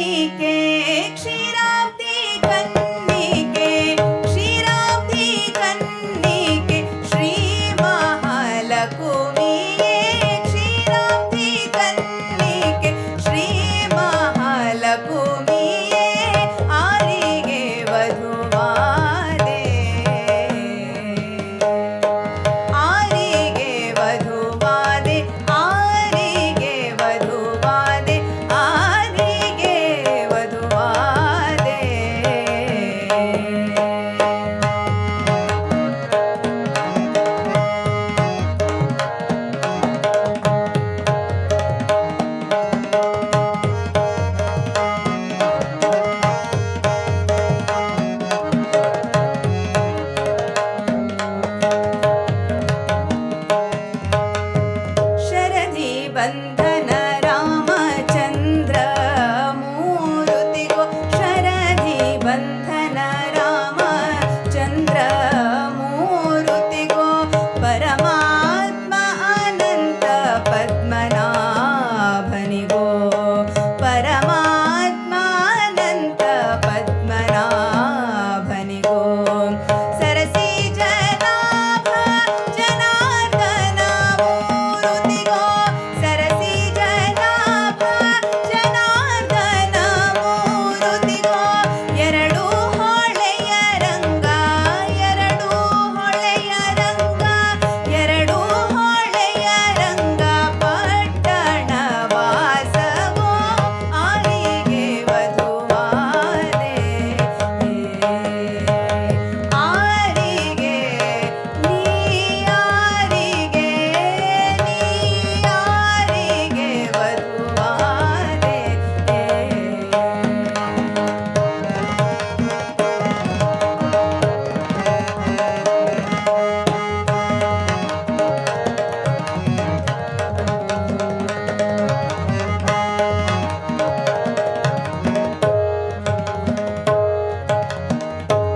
me again.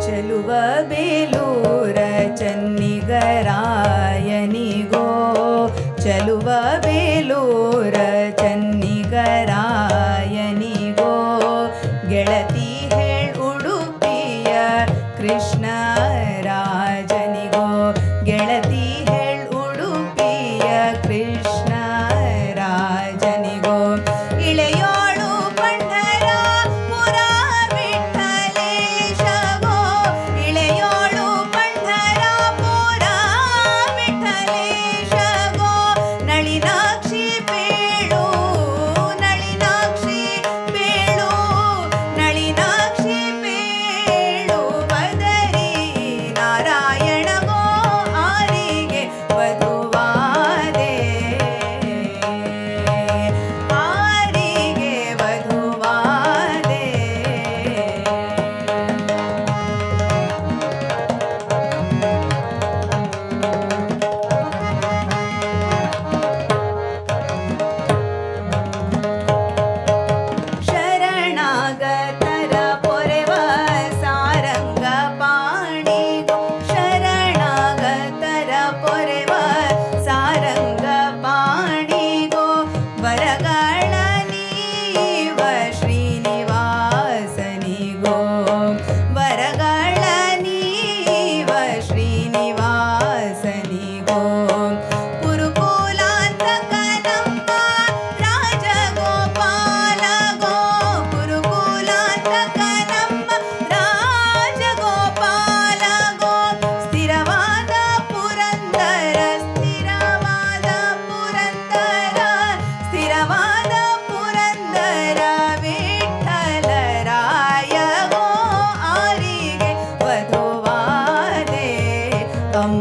ಚೆಲುವ ಬೇಲೂರ ಚನ್ನಿಗರಾಯನಿಗೋ. ಚೆಲುವ ಬೇಲೂರ ಚನ್ನಿಗರಾಯನಿಗೋ. ಗೆಳತಿ ಹೇಳುಡುಪಿಯ ಕೃಷ್ಣ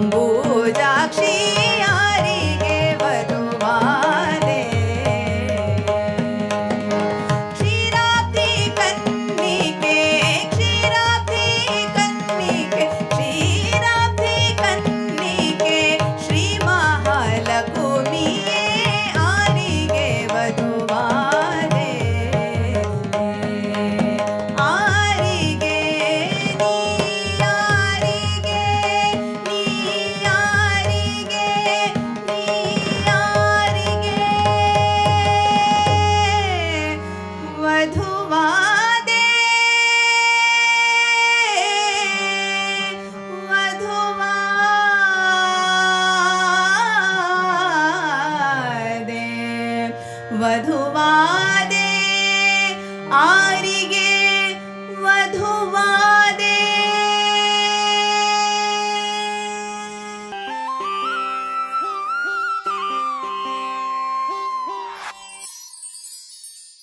ಅಂಬೂಜಾಕ್ಷಿ মধু